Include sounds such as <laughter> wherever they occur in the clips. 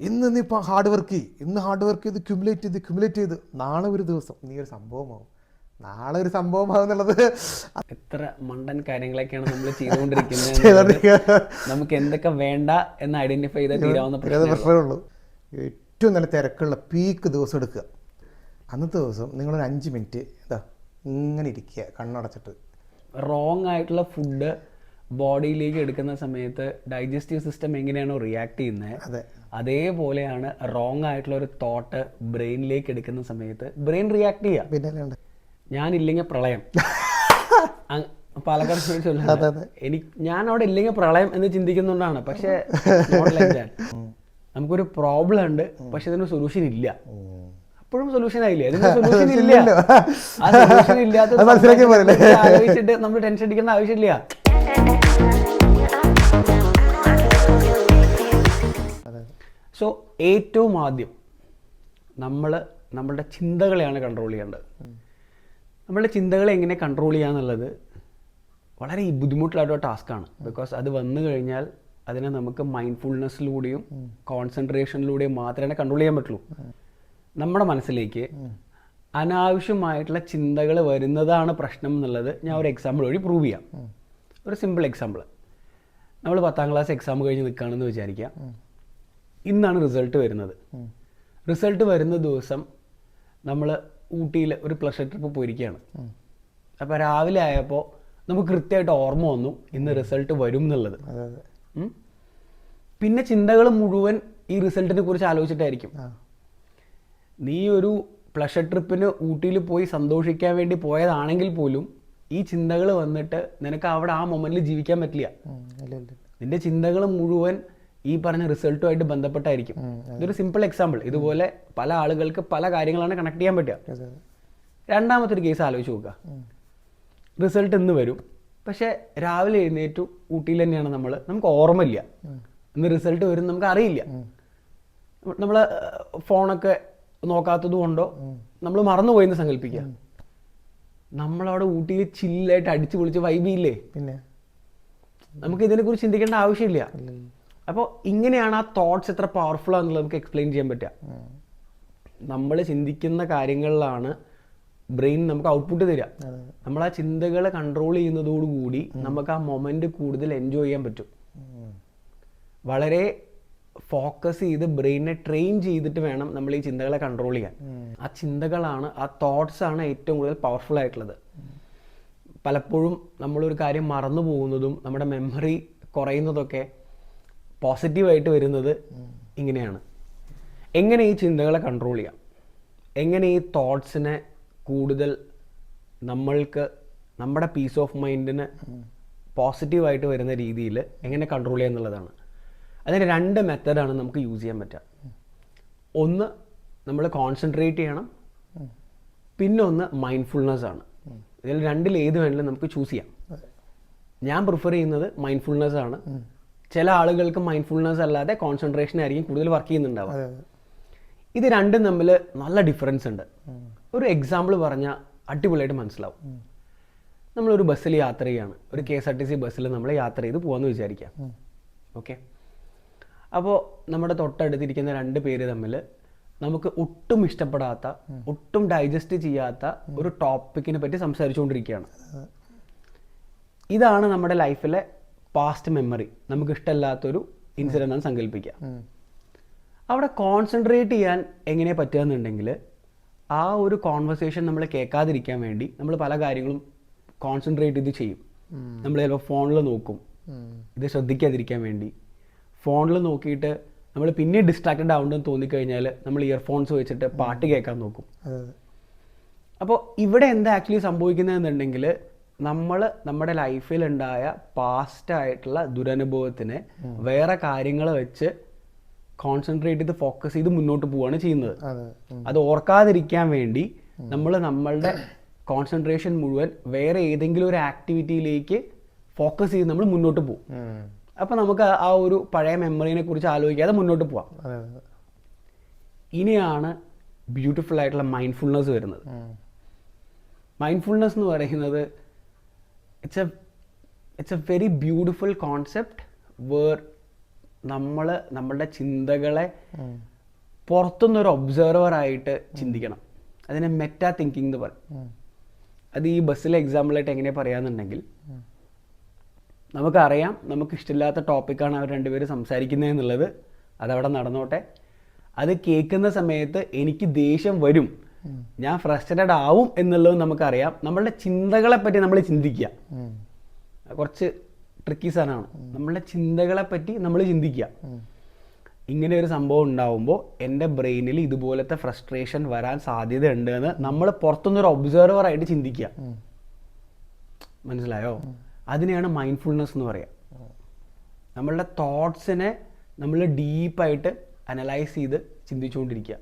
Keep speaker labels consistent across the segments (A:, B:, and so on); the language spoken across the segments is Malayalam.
A: ഇന്ന് നീ ഇപ്പം ഹാർഡ് വർക്ക് ചെയ്യും. ഇന്ന് ഹാർഡ് വർക്ക് ചെയ്ത് ക്യുമുലേറ്റ് ചെയ്ത് ക്യുമുലേറ്റ് ചെയ്ത് നാളെ ഒരു ദിവസം. നീ ഒരു സംഭവമാവും. നാളെ ഒരു സംഭവമാകും എന്നുള്ളത്
B: എത്ര മണ്ടൻ കാര്യങ്ങളൊക്കെയാണ് നമ്മൾ ചെയ്തുകൊണ്ടിരിക്കുന്നത് <laughs> നമുക്ക് എന്തൊക്കെ വേണ്ട എന്ന് ഐഡന്റിഫൈ ചെയ്താൽ തീരാവുന്ന
A: പ്രശ്നമേ ഉള്ളൂ. ഏറ്റവും നല്ല തിരക്കുള്ള പീക്ക് ദിവസം എടുക്കുക. അന്നത്തെ ദിവസം നിങ്ങളൊരു അഞ്ച് മിനിറ്റ് ഇതാ ഇങ്ങനെ ഇരിക്കുക കണ്ണടച്ചിട്ട്.
B: റോങ് ആയിട്ടുള്ള ഫുഡ് ബോഡിയിലേക്ക് എടുക്കുന്ന സമയത്ത് ഡൈജസ്റ്റീവ് സിസ്റ്റം എങ്ങനെയാണോ റിയാക്ട് ചെയ്യുന്നത് അതേപോലെയാണ് റോങ് ആയിട്ടുള്ള ഒരു തോട്ട് ബ്രെയിനിലേക്ക് എടുക്കുന്ന സമയത്ത് ബ്രെയിൻ റിയാക്ട് ചെയ്യാം.
A: പിന്നെ
B: ഞാനില്ലെങ്കിൽ പ്രളയം. <laughs> പാലക്കാട് എനിക്ക് ഞാൻ അവിടെ ഇല്ലെങ്കിൽ പ്രളയം എന്ന് ചിന്തിക്കുന്നുണ്ടാണ്. പക്ഷേ. നമുക്കൊരു പ്രോബ്ലം ഉണ്ട് പക്ഷെ ഇതിന് സൊല്യൂഷൻ ഇല്ല. അപ്പോഴും സൊല്യൂഷൻ ആയില്ലേ? <laughs> അതിന് സൊല്യൂഷൻ ഇല്ല. ആ സൊല്യൂഷൻ ഇല്ലാത്ത നമ്മൾ ടെൻഷൻ അടിക്കേണ്ട ആവശ്യമില്ല. സോ ഏറ്റവും ആദ്യം നമ്മൾ നമ്മളുടെ ചിന്തകളെയാണ് കൺട്രോൾ ചെയ്യേണ്ടത്. നമ്മളുടെ ചിന്തകളെ എങ്ങനെ കൺട്രോൾ ചെയ്യാന്നുള്ളത് വളരെ ബുദ്ധിമുട്ടിലായിട്ടുള്ള ബുദ്ധിമുട്ടുള്ള ടാസ്ക്കാണ് ബിക്കോസ് അത് വന്നു കഴിഞ്ഞാൽ അതിനെ നമുക്ക് മൈൻഡ്ഫുൾനെസ്സിലൂടെയും കോൺസെൻട്രേഷനിലൂടെയും മാത്രമേ കൺട്രോൾ ചെയ്യാൻ പറ്റുള്ളൂ. നമ്മുടെ മനസ്സിലേക്ക് അനാവശ്യമായിട്ടുള്ള ചിന്തകൾ വരുന്നതാണ് പ്രശ്നം എന്നുള്ളത് ഞാൻ ഒരു എക്സാമ്പിൾ വഴി പ്രൂവ് ചെയ്യാം. ഒരു സിമ്പിൾ എക്സാമ്പിൾ നമ്മൾ പത്താം ക്ലാസ് എക്സാം കഴിഞ്ഞ് നിൽക്കുകയാണെന്ന് വിചാരിക്കുക ഇന്നാണ് റിസൾട്ട് വരുന്നത്. റിസൾട്ട് വരുന്ന ദിവസം നമ്മൾ ഊട്ടിയിൽ ഒരു പ്ലഷർ ട്രിപ്പ് പോയിരിക്കുകയാണ് അപ്പോൾ രാവിലെ ആയപ്പോൾ നമുക്ക് കൃത്യമായിട്ട് ഓർമ്മ വന്നു ഇന്ന് റിസൾട്ട് വരും എന്നുള്ളത്. പിന്നെ ചിന്തകൾ മുഴുവൻ ഈ റിസൾട്ടിനെ കുറിച്ച് ആലോചിച്ചിട്ടായിരിക്കും. നീ ഒരു പ്ലഷർ ട്രിപ്പിന് ഊട്ടിയിൽ പോയി സന്തോഷിക്കാൻ വേണ്ടി പോയതാണെങ്കിൽ പോലും ഈ ചിന്തകൾ വന്നിട്ട് നിനക്ക് അവിടെ ആ മൊമെന്റിൽ ജീവിക്കാൻ പറ്റില്ല. നിന്റെ ചിന്തകൾ മുഴുവൻ ഈ പറഞ്ഞ റിസൾട്ടുമായിട്ട് ബന്ധപ്പെട്ടായിരിക്കും. ഇതൊരു സിമ്പിൾ എക്സാമ്പിൾ ഇതുപോലെ പല ആളുകൾക്ക് പല കാര്യങ്ങളാണ് കണക്ട് ചെയ്യാൻ പറ്റുക. രണ്ടാമത്തെ ഒരു കേസ് ആലോചിച്ച് നോക്കുക. റിസൾട്ട് ഇന്ന് വരും. പക്ഷേ രാവിലെ എഴുന്നേറ്റ് ഊട്ടിയിൽ തന്നെയാണ് നമ്മൾ നമുക്ക് ഓർമ്മയില്ല. ഇന്ന് റിസൾട്ട് വരും നമുക്ക് അറിയില്ല. നമ്മൾ ഫോണൊക്കെ നോക്കാത്തത് കൊണ്ടോ നമ്മൾ മറന്നുപോയെന്ന് സങ്കല്പിക്കുക. നമ്മളവിടെ ഊട്ടിയിൽ ചില്ലായിട്ട് അടിച്ചു പൊളിച്ച് വൈബിയില്ലേ
A: പിന്നെ?
B: നമുക്ക് ഇതിനെക്കുറിച്ച് ചിന്തിക്കേണ്ട ആവശ്യമില്ല. അപ്പോൾ ഇങ്ങനെയാണ് ആ തോട്ട്സ് എത്ര പവർഫുൾ ആണെന്നുള്ളത് നമുക്ക് എക്സ്പ്ലെയിൻ ചെയ്യാൻ പറ്റുക. നമ്മൾ ചിന്തിക്കുന്ന കാര്യങ്ങളിലാണ് ബ്രെയിൻ നമുക്ക് ഔട്ട്പുട്ട് തരിക. നമ്മൾ ആ ചിന്തകളെ കൺട്രോൾ ചെയ്യുന്നതോടുകൂടി നമുക്ക് ആ മൊമെന്റ് കൂടുതൽ എൻജോയ് ചെയ്യാൻ പറ്റും. വളരെ ഫോക്കസ് ചെയ്ത് ബ്രെയിനെ ട്രെയിൻ ചെയ്തിട്ട് വേണം നമ്മൾ ഈ ചിന്തകളെ കൺട്രോൾ ചെയ്യാൻ. ആ ചിന്തകളാണ് ആ തോട്ട്സ് ആണ് ഏറ്റവും കൂടുതൽ പവർഫുൾ ആയിട്ടുള്ളത്. പലപ്പോഴും നമ്മളൊരു കാര്യം മറന്നു പോകുന്നതും നമ്മുടെ മെമ്മറി കുറയുന്നതൊക്കെ പോസിറ്റീവായിട്ട് വരുന്നത് ഇങ്ങനെയാണ്. എങ്ങനെ ഈ ചിന്തകളെ കൺട്രോൾ ചെയ്യാം? എങ്ങനെ ഈ തോട്ട്സിനെ കൂടുതൽ നമ്മൾക്ക് നമ്മുടെ പീസ് ഓഫ് മൈൻഡിന് പോസിറ്റീവായിട്ട് വരുന്ന രീതിയിൽ എങ്ങനെ കൺട്രോൾ ചെയ്യുക എന്നുള്ളതാണ്. അതിന് രണ്ട് മെത്തഡാണ് നമുക്ക് യൂസ് ചെയ്യാൻ പറ്റുക. ഒന്ന് നമ്മൾ കോൺസെൻട്രേറ്റ് ചെയ്യണം. പിന്നെ ഒന്ന് മൈൻഡ്ഫുൾനെസ് ആണ്. ഇതിൽ രണ്ടിൽ ഏത് വേണമെങ്കിലും നമുക്ക് ചൂസ് ചെയ്യാം. ഞാൻ പ്രിഫർ ചെയ്യുന്നത് മൈൻഡ്ഫുൾനെസ് ആണ്. ചില ആളുകൾക്ക് മൈൻഡ്ഫുൾനെസ് അല്ലാതെ കോൺസെൻട്രേഷൻ ആയിരിക്കും കൂടുതൽ വർക്ക് ചെയ്യുന്നുണ്ടാവുക. ഇത് രണ്ടും തമ്മിൽ നല്ല ഡിഫറൻസ് ഉണ്ട്. ഒരു എക്സാമ്പിൾ പറഞ്ഞാൽ അടിപൊളിയായിട്ട് മനസ്സിലാവും. നമ്മളൊരു ബസ്സിൽ യാത്ര ചെയ്യാണ്. ഒരു K S R T C ബസ്സിൽ നമ്മൾ യാത്ര ചെയ്ത് പോകാമെന്ന് വിചാരിക്കാം. ഓക്കെ? അപ്പോൾ നമ്മുടെ തൊട്ടടുത്തിരിക്കുന്ന രണ്ട് പേര് തമ്മിൽ നമുക്ക് ഒട്ടും ഇഷ്ടപ്പെടാത്ത ഒട്ടും ഡൈജസ്റ്റ് ചെയ്യാത്ത ഒരു ടോപ്പിക്കിനെ പറ്റി സംസാരിച്ചുകൊണ്ടിരിക്കുകയാണ്. ഇതാണ് നമ്മുടെ ലൈഫിലെ പാസ്റ്റ് മെമ്മറി നമുക്ക് ഇഷ്ടമല്ലാത്തൊരു ഇൻസിഡന്റ് ആണ് സങ്കല്പിക്കുക. അവിടെ കോൺസെൻട്രേറ്റ് ചെയ്യാൻ എങ്ങനെ പറ്റുക എന്നുണ്ടെങ്കിൽ ആ ഒരു കോൺവെർസേഷൻ നമ്മൾ കേൾക്കാതിരിക്കാൻ വേണ്ടി നമ്മൾ പല കാര്യങ്ങളും കോൺസെൻട്രേറ്റ് ചെയ്ത് ചെയ്യും. നമ്മൾ ചിലപ്പോൾ ഫോണിൽ നോക്കും. ഇത് ശ്രദ്ധിക്കാതിരിക്കാൻ വേണ്ടി. ഫോണിൽ നോക്കിയിട്ട് നമ്മൾ പിന്നെ ഡിസ്ട്രാക്റ്റഡ് ആവുണ്ടെന്ന് തോന്നിക്കഴിഞ്ഞാൽ നമ്മൾ ഇയർഫോൺസ് വെച്ചിട്ട് പാട്ട് കേൾക്കാൻ നോക്കും. അപ്പോൾ ഇവിടെ എന്താ ആക്ച്വലി സംഭവിക്കുന്നതെന്നുണ്ടെങ്കിൽ നമ്മൾ നമ്മുടെ ലൈഫിൽ ഉണ്ടായ പാസ്റ്റ് ആയിട്ടുള്ള ദുരനുഭവത്തിനെ വേറെ കാര്യങ്ങൾ വെച്ച് കോൺസെൻട്രേറ്റ് ചെയ്ത് ഫോക്കസ് ചെയ്ത് മുന്നോട്ട് പോവുകയാണ് ചെയ്യുന്നത്.
A: അതെ.
B: ഓർക്കാതിരിക്കാൻ വേണ്ടി നമ്മൾ നമ്മളുടെ കോൺസെൻട്രേഷൻ മുഴുവൻ വേറെ ഏതെങ്കിലും ഒരു ആക്ടിവിറ്റിയിലേക്ക് ഫോക്കസ് ചെയ്ത് നമ്മൾ മുന്നോട്ട് പോകും അപ്പൊ നമുക്ക് ആ- ഒരു പഴയ മെമ്മറിനെ കുറിച്ച് ആലോചിക്കാതെ മുന്നോട്ട് പോവാം. ഇനിയാണ് ബ്യൂട്ടിഫുൾ ആയിട്ടുള്ള മൈൻഡ്ഫുൾനെസ് വരുന്നത്. മൈൻഡ്ഫുൾനെസ് എന്ന് പറയുന്നത് it's a it's a very beautiful concept where നമ്മൾ നമ്മളുടെ ചിന്തകളെ പുറത്തുനിന്നൊരു ഒബ്സർവർ ആയിട്ട് ചിന്തിക്കണം. അതിനെ മെറ്റാ തിങ്കിങ് എന്ന് പറയും. അത് ഈ ബസ്സിലെ എക്സാമ്പിളായിട്ട് എങ്ങനെ പറയാന്നുണ്ടെങ്കിൽ നമുക്കറിയാം നമുക്ക് ഇഷ്ടമില്ലാത്ത ടോപ്പിക്കാണ് അവർ രണ്ടുപേരും സംസാരിക്കുന്നത് എന്നുള്ളത്. അതവിടെ നടന്നോട്ടെ. അത് കേൾക്കുന്ന സമയത്ത് എനിക്ക് ദേഷ്യം വരും. ഞാൻ ഫ്രസ്ട്രേറ്റഡ് ആവും എന്നുള്ളത് നമുക്കറിയാം. നമ്മളുടെ ചിന്തകളെ പറ്റി നമ്മൾ ചിന്തിക്കുക. കുറച്ച് ട്രിക്കി സാധനമാണ്. നമ്മളുടെ ചിന്തകളെ പറ്റി നമ്മൾ ചിന്തിക്കുക. ഇങ്ങനെ ഒരു സംഭവം ഉണ്ടാവുമ്പോൾ എന്റെ ബ്രെയിനിൽ ഇതുപോലത്തെ ഫ്രസ്ട്രേഷൻ വരാൻ സാധ്യത ഉണ്ട് എന്ന് നമ്മൾ പുറത്തുനിന്നൊരു ഒബ്സർവർ ആയിട്ട് ചിന്തിക്കുക. മനസ്സിലായോ? അതിനെയാണ് മൈൻഡ്ഫുൾനെസ് എന്ന് പറയുക നമ്മളുടെ തോട്ട്സിനെ നമ്മൾ ഡീപ്പായിട്ട് അനലൈസ് ചെയ്ത് ചിന്തിച്ചുകൊണ്ടിരിക്കുക.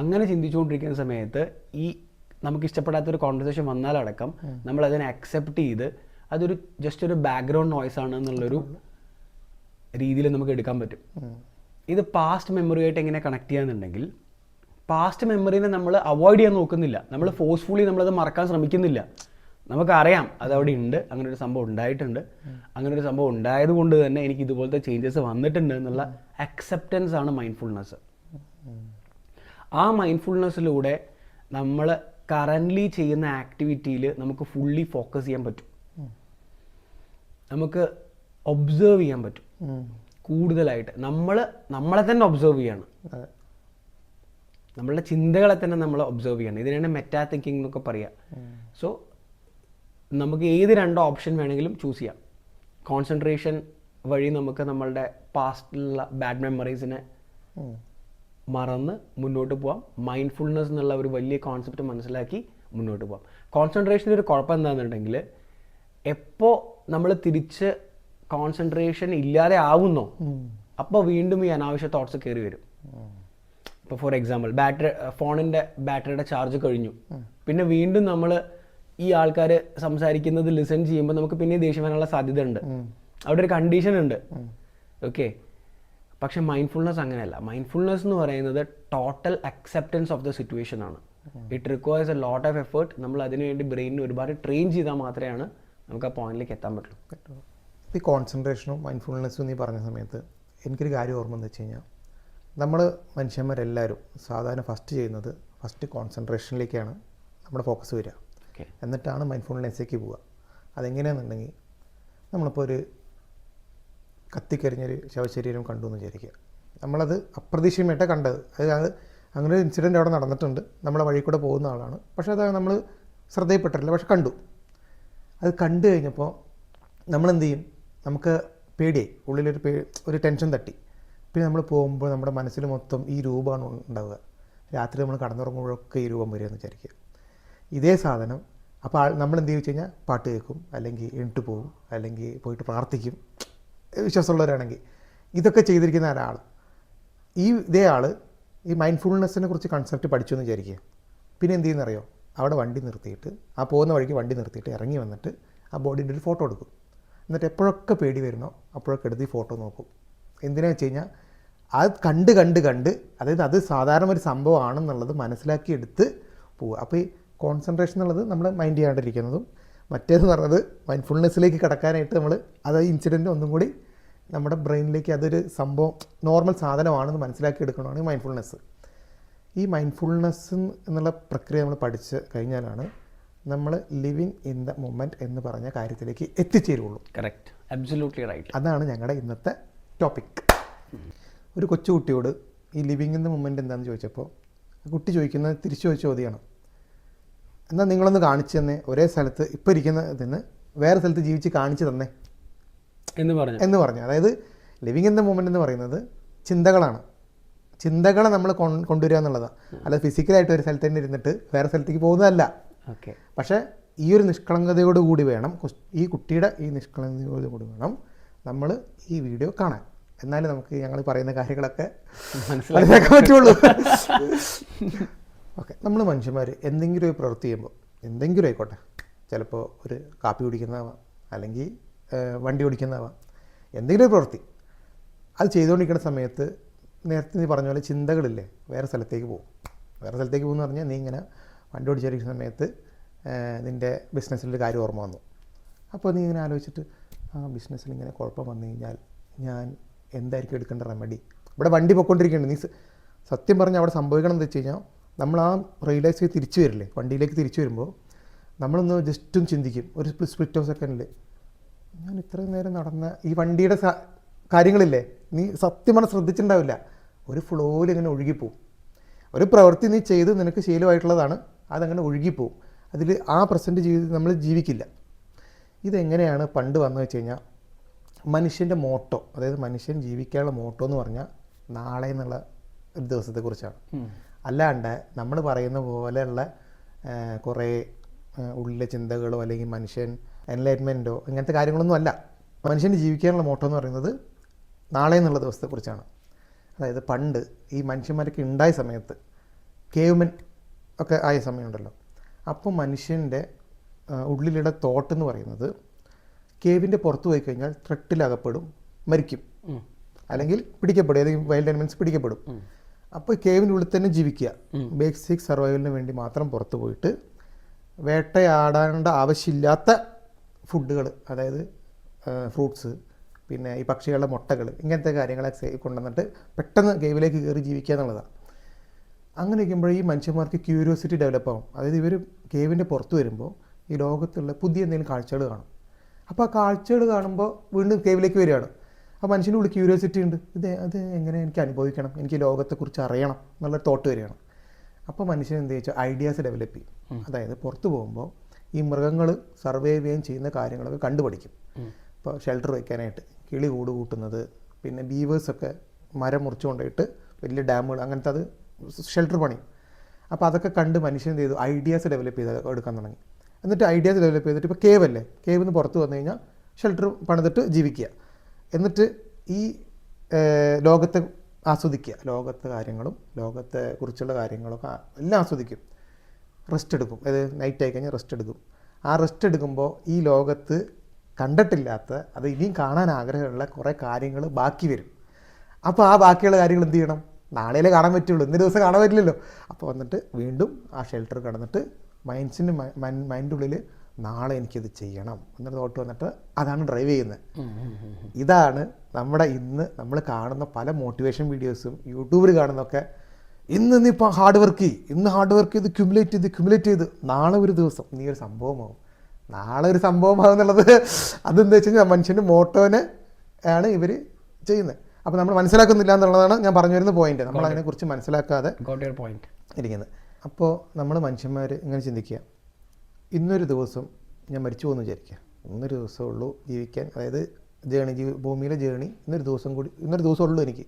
B: അങ്ങനെ ചിന്തിച്ചുകൊണ്ടിരിക്കുന്ന സമയത്ത് ഈ നമുക്ക് ഇഷ്ടപ്പെടാത്ത ഒരു കോൺവെർസേഷൻ വന്നാലടക്കം നമ്മൾ അതിനെ അക്സെപ്റ്റ് ചെയ്ത് അതൊരു ജസ്റ്റ് ഒരു ബാക്ക്ഗ്രൗണ്ട് നോയ്സ് ആണ് എന്നുള്ളൊരു രീതിയിൽ നമുക്ക് എടുക്കാൻ പറ്റും. ഇത് പാസ്റ്റ് മെമ്മറിയായിട്ട് എങ്ങനെ കണക്ട് ചെയ്യാന്നുണ്ടെങ്കിൽ പാസ്റ്റ് മെമ്മറിനെ നമ്മൾ അവോയ്ഡ് ചെയ്യാൻ നോക്കുന്നില്ല. നമ്മൾ ഫോഴ്സ്ഫുള്ളി നമ്മളത് മറക്കാൻ ശ്രമിക്കുന്നില്ല. നമുക്കറിയാം അതവിടെ അവിടെ ഉണ്ട്. അങ്ങനെ ഒരു സംഭവം ഉണ്ടായിട്ടുണ്ട്. അങ്ങനെ ഒരു സംഭവം ഉണ്ടായത് കൊണ്ട് തന്നെ എനിക്ക് ഇതുപോലത്തെ ചേഞ്ചസ് വന്നിട്ടുണ്ട് എന്നുള്ള അക്സെപ്റ്റൻസ് ആണ് മൈൻഡ്ഫുൾനെസ് ആ മൈൻഡ്ഫുൾനെസ്സിലൂടെ നമ്മൾ കറന്റ്ലി ചെയ്യുന്ന ആക്ടിവിറ്റിയിൽ നമുക്ക് ഫുള്ളി ഫോക്കസ് ചെയ്യാൻ പറ്റും. നമുക്ക് ഒബ്സേർവ് ചെയ്യാൻ പറ്റും. കൂടുതലായിട്ട്. നമ്മൾ നമ്മളെ തന്നെ ഒബ്സേർവ് ചെയ്യാണ്. നമ്മളുടെ ചിന്തകളെ തന്നെ നമ്മൾ ഒബ്സേർവ് ചെയ്യണം. ഇതിനാണ് മെറ്റാ തിങ്കിങ് എന്നൊക്കെ പറയുക സോ നമുക്ക് ഏത് രണ്ട് ഓപ്ഷൻ വേണമെങ്കിലും ചൂസ് ചെയ്യാം. കോൺസെൻട്രേഷൻ വഴി നമുക്ക് നമ്മളുടെ പാസ്റ്റിലുള്ള ബാഡ് മെമ്മറീസിനെ. മറന്ന് മുന്നോട്ട് പോവാം. മൈൻഡ്ഫുൾനെസ് എന്നുള്ള ഒരു വലിയ കോൺസെപ്റ്റ് മനസ്സിലാക്കി മുന്നോട്ട് പോവാം. കോൺസെൻട്രേഷന്റെ ഒരു കുഴപ്പം എന്താണെന്നുണ്ടെങ്കിൽ എപ്പോൾ നമ്മൾ തിരിച്ച് കോൺസെൻട്രേഷൻ ഇല്ലാതെ ആവുന്നോ അപ്പോൾ വീണ്ടും ഈ അനാവശ്യ തോട്ട്സ് കയറി വരും. ഇപ്പോൾ ഫോർ എക്സാമ്പിൾ ബാറ്ററി ഫോണിന്റെ ബാറ്ററിയുടെ ചാർജ് കഴിഞ്ഞു. പിന്നെ വീണ്ടും നമ്മൾ ഈ ആൾക്കാർ സംസാരിക്കുന്നത് ലിസൺ ചെയ്യുമ്പോൾ നമുക്ക് പിന്നെ ദേഷ്യം വരാനുള്ള സാധ്യത ഉണ്ട് അവിടെ ഒരു കണ്ടീഷൻ ഉണ്ട്. ഓക്കെ പക്ഷെ മൈൻഡ്ഫുൾനെസ് അങ്ങനെയല്ല. മൈൻഡ്ഫുൾനെസ് എന്ന് പറയുന്നത് total acceptance of the situation ആണ്. It requires a lot of effort നമ്മൾ അതിനുവേണ്ടി ബ്രെയിനിന് ഒരുപാട് ട്രെയിൻ ചെയ്താൽ മാത്രമാണ് നമുക്ക് ആ പോയിന്റിലേക്ക് എത്താൻ പറ്റുള്ളൂ.
A: ഈ കോൺസെൻട്രേഷനും മൈൻഡ്ഫുൾനെസ്സും നീ പറഞ്ഞ സമയത്ത് എനിക്കൊരു കാര്യം ഓർമ്മ എന്ന് വെച്ച് കഴിഞ്ഞാൽ നമ്മൾ മനുഷ്യന്മാരെല്ലാവരും സാധാരണ ഫസ്റ്റ് ചെയ്യുന്നത് ഫസ്റ്റ് കോൺസെൻട്രേഷനിലേക്കാണ് നമ്മുടെ ഫോക്കസ് വരിക. എന്നിട്ടാണ് മൈൻഡ്ഫുൾനെസ്സിലേക്ക് പോവുക. അതെങ്ങനെയാണെന്നുണ്ടെങ്കിൽ നമ്മളിപ്പോൾ ഒരു കത്തിക്കരിഞ്ഞൊരു ശവശരീരം കണ്ടു എന്ന് വിചാരിക്കുക. നമ്മളത് അപ്രതീക്ഷിതമായിട്ടാണ് കണ്ടത്. അതായത് അങ്ങനെ ഒരു ഇൻസിഡന്റ് അവിടെ നടന്നിട്ടുണ്ട്. നമ്മളെ വഴി കൂടെ പോകുന്ന ആളാണ്. പക്ഷേ അത് നമ്മൾ ശ്രദ്ധയിൽപ്പെട്ടിട്ടില്ല. പക്ഷെ കണ്ടു. അത് കണ്ടു കഴിഞ്ഞപ്പോൾ നമ്മളെന്ത് ചെയ്യും? നമുക്ക് പേടിയായി. ഉള്ളിലൊരു പേ ഒരു ടെൻഷൻ തട്ടി. പിന്നെ നമ്മൾ പോകുമ്പോൾ നമ്മുടെ മനസ്സിൽ മൊത്തം ഈ രൂപമാണ് ഉണ്ടാവുക. രാത്രി നമ്മൾ കടന്നുറങ്ങുമ്പോഴൊക്കെ ഈ രൂപം വരിക എന്ന് വിചാരിക്കുക. ഇതേ സാധനം അപ്പോൾ നമ്മൾ എന്ത് വെച്ച് കഴിഞ്ഞാൽ പാട്ട് കേൾക്കും. അല്ലെങ്കിൽ എണിട്ട് പോകും അല്ലെങ്കിൽ പോയിട്ട് പ്രാർത്ഥിക്കും. വിശ്വാസമുള്ളവരാണെങ്കിൽ ഇതൊക്കെ ചെയ്തിരിക്കുന്ന ഒരാൾ. ഈ ഇതേ ആൾ ഈ മൈൻഡ്ഫുൾനെസ്സിനെ കുറിച്ച് കൺസെപ്റ്റ് പഠിച്ചു എന്ന് വിചാരിക്കുക. പിന്നെ എന്ത് ചെയ്യുന്നറിയോ? അവിടെ വണ്ടി നിർത്തിയിട്ട് ആ പോകുന്ന വഴിക്ക് വണ്ടി നിർത്തിയിട്ട് ഇറങ്ങി വന്നിട്ട് ആ ബോഡീന്റെ ഒരു ഫോട്ടോ എടുക്കും. എന്നിട്ട് എപ്പോഴൊക്കെ പേടി വരുന്നോ അപ്പോഴൊക്കെ എടുത്ത് ഈ ഫോട്ടോ നോക്കും. എന്തിനാണെന്ന് വെച്ച് കഴിഞ്ഞാൽ അത് കണ്ട് കണ്ട് കണ്ട് അതായത് അത് സാധാരണ ഒരു സംഭവമാണെന്നുള്ളത് മനസ്സിലാക്കിയെടുത്ത് പോവുക. അപ്പോൾ ഈ കോൺസെൻട്രേഷൻ എന്നുള്ളത് നമ്മൾ മൈൻഡ് ചെയ്യാണ്ടിരിക്കുന്നതും മറ്റേതെന്ന് പറഞ്ഞത് മൈൻഡ്ഫുൾനെസ്സിലേക്ക് കടക്കാനായിട്ട് നമ്മൾ അത് ഇൻസിഡന്റ് ഒന്നും കൂടി നമ്മുടെ ബ്രെയിനിലേക്ക് അതൊരു സംഭവം നോർമൽ സാധനമാണെന്ന് മനസ്സിലാക്കി എടുക്കണമാണ് മൈൻഡ്ഫുൾനെസ് ഈ മൈൻഡ്ഫുൾനെസ് എന്നുള്ള പ്രക്രിയ നമ്മൾ പഠിച്ച് കഴിഞ്ഞാലാണ് നമ്മൾ ലിവിങ് ഇൻ ദ മൊമെന്റ് എന്ന് പറഞ്ഞ കാര്യത്തിലേക്ക് എത്തിച്ചേരുള്ളൂ.
B: കറക്റ്റ് അബ്സല്യൂട്ട്ലി റൈറ്റ്
A: അതാണ് ഞങ്ങളുടെ ഇന്നത്തെ ടോപ്പിക് ഒരു കൊച്ചുകുട്ടിയോട് ഈ ലിവിങ് ഇൻ ദ മൊമെന്റ് എന്താണെന്ന് ചോദിച്ചപ്പോൾ ആ കുട്ടി ചോദിക്കുന്നത് തിരിച്ചു ചോദിച്ച ചോദ്യമാണ്. എന്നാൽ നിങ്ങളൊന്ന് കാണിച്ചു തന്നെ ഒരേ സ്ഥലത്ത് ഇപ്പോൾ ഇരിക്കുന്ന ഇതിന് വേറെ സ്ഥലത്ത് ജീവിച്ച് കാണിച്ചു തന്നെ.
B: എന്ന് പറഞ്ഞു.
A: എന്ന് പറഞ്ഞു. അതായത് ലിവിങ് ഇൻ ദ മൂമെന്റ് എന്ന് പറയുന്നത് ചിന്തകളാണ്. ചിന്തകളെ നമ്മൾ കൊണ്ടുവരിക എന്നുള്ളതാണ് അല്ല ഫിസിക്കലായിട്ട് ഒരു സ്ഥലത്ത് തന്നെ ഇരുന്നിട്ട് വേറെ സ്ഥലത്തേക്ക് പോകുന്നതല്ല.
B: ഓക്കെ.
A: പക്ഷേ ഈ ഒരു നിഷ്കളങ്കതയോട് കൂടി വേണം ഈ കുട്ടിയുടെ ഈ നിഷ്കളങ്കതയോട് കൂടി വേണം നമ്മൾ ഈ വീഡിയോ കാണാൻ. എന്നാലേ നമുക്ക് ഞങ്ങൾ പറയുന്ന കാര്യങ്ങളൊക്കെ മനസ്സിലാക്കാൻ പറ്റുള്ളൂ. ഓക്കെ നമ്മൾ മനുഷ്യന്മാർ എന്തെങ്കിലും ഒരു പ്രവൃത്തി ചെയ്യുമ്പോൾ എന്തെങ്കിലും ആയിക്കോട്ടെ. ചിലപ്പോൾ ഒരു കാപ്പി കുടിക്കുന്നതാവാം അല്ലെങ്കിൽ വണ്ടി ഓടിക്കുന്നതാവാം എന്തെങ്കിലും ഒരു പ്രവൃത്തി. അത് ചെയ്തുകൊണ്ടിരിക്കുന്ന സമയത്ത് നേരത്തെ നീ പറഞ്ഞ പോലെ ചിന്തകളില്ലേ വേറെ സ്ഥലത്തേക്ക് പോകും. വേറെ സ്ഥലത്തേക്ക് പോകുമെന്ന് പറഞ്ഞാൽ നീ ഇങ്ങനെ വണ്ടി ഓടിച്ചിരിക്കുന്ന സമയത്ത് നിന്റെ ബിസിനസ്സിലൊരു കാര്യം ഓർമ്മ വന്നു. അപ്പോൾ നീ ഇങ്ങനെ ആലോചിച്ചിട്ട് ആ ബിസിനസ്സിൽ ഇങ്ങനെ കുഴപ്പം വന്നു കഴിഞ്ഞാൽ ഞാൻ എന്തായിരിക്കും എടുക്കേണ്ട റെമഡി ഇവിടെ വണ്ടി പൊയ്ക്കൊണ്ടിരിക്കുന്നുണ്ട്. നീ സത്യം പറഞ്ഞ് അവിടെ സംഭവിക്കണം എന്ന് വെച്ച് കഴിഞ്ഞാൽ നമ്മൾ ആ റെയിലേഴ്സ് തിരിച്ചു വരില്ലേ? വണ്ടിയിലേക്ക് തിരിച്ചു വരുമ്പോൾ നമ്മളൊന്ന് ജസ്റ്റും ചിന്തിക്കും. ഒരു സ്പ്ലിറ്റ് ഓഫ് സെക്കൻഡിൽ ഞാൻ ഇത്രയും നേരം നടന്ന ഈ വണ്ടിയുടെ കാര്യങ്ങളില്ലേ നീ സത്യം പറഞ്ഞാൽ ശ്രദ്ധിച്ചിട്ടുണ്ടാവില്ല ഒരു ഫ്ലോയിൽ ഇങ്ങനെ ഒഴുകിപ്പോവും. ഒരു പ്രവൃത്തി നീ ചെയ്ത് നിനക്ക് ശീലമായിട്ടുള്ളതാണ് അതങ്ങനെ ഒഴുകിപ്പോവും. അതിൽ ആ പ്രസന്റ് ജീവിതം നമ്മൾ ജീവിക്കില്ല. ഇതെങ്ങനെയാണ് പണ്ട് വന്നു വെച്ച് കഴിഞ്ഞാൽ മനുഷ്യന്റെ മോട്ടോ അതായത് മനുഷ്യൻ ജീവിക്കാനുള്ള മോട്ടോ എന്ന് പറഞ്ഞാൽ നാളെ എന്നുള്ള ഒരു ദിവസത്തെക്കുറിച്ചാണ്. അല്ലാണ്ട് നമ്മൾ പറയുന്ന പോലെയുള്ള കുറേ ഉള്ളിലെ ചിന്തകളോ അല്ലെങ്കിൽ മനുഷ്യൻ എൻലൈറ്റ്മെന്റോ ഇങ്ങനത്തെ കാര്യങ്ങളൊന്നും അല്ല. മനുഷ്യന്റെ ജീവിക്കാനുള്ള മോട്ടോ എന്ന് പറയുന്നത് നാളെ എന്നുള്ള ദിവസത്തെക്കുറിച്ചാണ് അതായത് പണ്ട് ഈ മനുഷ്യന്മാരൊക്കെ ഉണ്ടായ സമയത്ത് കേവ്മൻ ഒക്കെ ആയ സമയമുണ്ടല്ലോ. അപ്പോൾ മനുഷ്യന്റെ ഉള്ളിലുള്ള തോട്ട് എന്ന് പറയുന്നത് കേവിന്റെ പുറത്ത് പോയി കഴിഞ്ഞാൽ ത്രെട്ടിലകപ്പെടും മരിക്കും. അല്ലെങ്കിൽ പിടിക്കപ്പെടും ഏതെങ്കിലും വൈൽഡ് അനിമൽസ് പിടിക്കപ്പെടും. അപ്പോൾ കേവിന്റെ ഉള്ളിൽ തന്നെ ജീവിക്കുക. ബേസിക് സർവൈവലിന് വേണ്ടി മാത്രം പുറത്ത് പോയിട്ട് വേട്ടയാടേണ്ട ആവശ്യമില്ലാത്ത ഫുഡുകൾ അതായത് ഫ്രൂട്ട്സ് പിന്നെ ഈ പക്ഷികളുടെ മുട്ടകൾ ഇങ്ങനത്തെ കാര്യങ്ങളൊക്കെ കൊണ്ടുവന്നിട്ട് പെട്ടെന്ന് ഗെയിമിലേക്ക് കയറി ജീവിക്കുക എന്നുള്ളതാണ് അങ്ങനെ ഇരിക്കുമ്പോൾ ഈ മനുഷ്യന്മാർക്ക് ക്യൂരിയോസിറ്റി ഡെവലപ്പ് ആവും. അതായത് ഇവർ ഗെയിമിന്റെ പുറത്ത് വരുമ്പോൾ ഈ ലോകത്തുള്ള പുതിയ എന്തെങ്കിലും കാഴ്ചകൾ കാണും. അപ്പോൾ ആ കാഴ്ചകൾ കാണുമ്പോൾ വീണ്ടും ഗെയിമിലേക്ക് വരികയാണ്. ആ മനുഷ്യന്റെ ഉള്ളിൽ ക്യൂരിയോസിറ്റി ഉണ്ട്. ഇത് അത് എങ്ങനെ എനിക്ക് അനുഭവിക്കണം? എനിക്ക് ലോകത്തെക്കുറിച്ച് അറിയണം എന്നുള്ള തോട്ട് വരികയാണ്. അപ്പോൾ മനുഷ്യൻ എന്ത് വെച്ചാൽ ഐഡിയാസ് ഡെവലപ്പ് ചെയ്യും. അതായത് പുറത്ത് പോകുമ്പോൾ ഈ മൃഗങ്ങൾ സർവൈവ് ചെയ്യാൻ ചെയ്യുന്ന കാര്യങ്ങളൊക്കെ കണ്ടുപഠിക്കും. ഇപ്പോൾ ഷെൽട്ടർ വയ്ക്കാനായിട്ട് കിളി കൂട് കൂട്ടുന്നത് പിന്നെ ബീവേഴ്സൊക്കെ മരം മുറിച്ച് കൊണ്ടുപോയിട്ട് വലിയ ഡാമുകൾ അങ്ങനത്തെ അത് ഷെൽട്ടർ പണി. അപ്പോൾ അതൊക്കെ കണ്ട് മനുഷ്യൻ എന്ത് ചെയ്തു? ഐഡിയാസ് ഡെവലപ്പ് ചെയ്ത് എടുക്കാൻ തുടങ്ങി. എന്നിട്ട് ഐഡിയാസ് ഡെവലപ്പ് ചെയ്തിട്ട് ഇപ്പോൾ കേവ് അല്ലേ? കേവ് നിന്ന് പുറത്ത് വന്നു കഴിഞ്ഞാൽ ഷെൽട്ടർ പണിതിട്ട് ജീവിക്കുക. എന്നിട്ട് ഈ ലോകത്തെ ആസ്വദിക്കുക. ലോകത്തെ കാര്യങ്ങളും ലോകത്തെ കുറിച്ചുള്ള കാര്യങ്ങളൊക്കെ എല്ലാം ആസ്വദിക്കും. റെസ്റ്റ് എടുക്കും അതായത് നൈറ്റ് ആയി കഴിഞ്ഞാൽ റെസ്റ്റ് എടുക്കും ആ റെസ്റ്റ് എടുക്കുമ്പോൾ ഈ ലോകത്ത് കണ്ടിട്ടില്ലാത്ത അത് ഇനിയും കാണാൻ ആഗ്രഹമുള്ള കുറേ കാര്യങ്ങൾ ബാക്കി വരും. അപ്പോൾ ആ ബാക്കിയുള്ള കാര്യങ്ങൾ എന്ത് ചെയ്യണം? നാളെയല്ലേ കാണാൻ പറ്റുള്ളൂ. ഇന്നേ ദിവസം കാണാൻ പറ്റില്ലല്ലോ. അപ്പോൾ വന്നിട്ട് വീണ്ടും ആ ഷെൽട്ടർ കിടന്നിട്ട് മൈൻഡ്സിന്റെ മൈൻഡ് ഉള്ളിൽ നാളെ എനിക്കിത് ചെയ്യണം എന്നൊരു തോട്ട് വന്നിട്ട് അതാണ് ഡ്രൈവ് ചെയ്യുന്നത്. ഇതാണ് നമ്മുടെ ഇന്ന് നമ്മൾ കാണുന്ന പല മോട്ടിവേഷൻ വീഡിയോസും യൂട്യൂബിൽ കാണുന്നതൊക്കെ ഇന്ന് നീ ഇപ്പോൾ ഹാർഡ് വർക്ക് ചെയ്യും. ഇന്ന് ഹാർഡ് വർക്ക് ചെയ്ത് ക്യുമുലേറ്റ് ചെയ്ത് ക്യുമുലേറ്റ് ചെയ്ത്. നാളെ ഒരു ദിവസം. നീ ഒരു സംഭവമാവും. നാളെ ഒരു സംഭവമാകും എന്നുള്ളത് <laughs> അതെന്താ വെച്ച് കഴിഞ്ഞാൽ മനുഷ്യന്റെ മോട്ടോനെ ആണ് ഇവർ ചെയ്യുന്നത്. അപ്പോൾ നമ്മൾ മനസ്സിലാക്കുന്നില്ല എന്നുള്ളതാണ് ഞാൻ പറഞ്ഞു വരുന്ന പോയിന്റ് നമ്മൾ അതിനെക്കുറിച്ച് മനസ്സിലാക്കാതെ
B: പോയിന്റ്
A: ഇരിക്കുന്നത്. അപ്പോൾ നമ്മൾ മനുഷ്യന്മാർ ഇങ്ങനെ ചിന്തിക്കുക. ഇന്നൊരു ദിവസം ഞാൻ മരിച്ചു പോകുന്നു വിചാരിക്കുക. ഇന്നൊരു ദിവസമേ ഉള്ളൂ ജീവിക്കാൻ. അതായത് ജേണി ജീവി ഭൂമിയിലെ ജേണി ഇന്നൊരു ദിവസം കൂടി ഇന്നൊരു ദിവസമേ ഉള്ളൂ എനിക്ക്.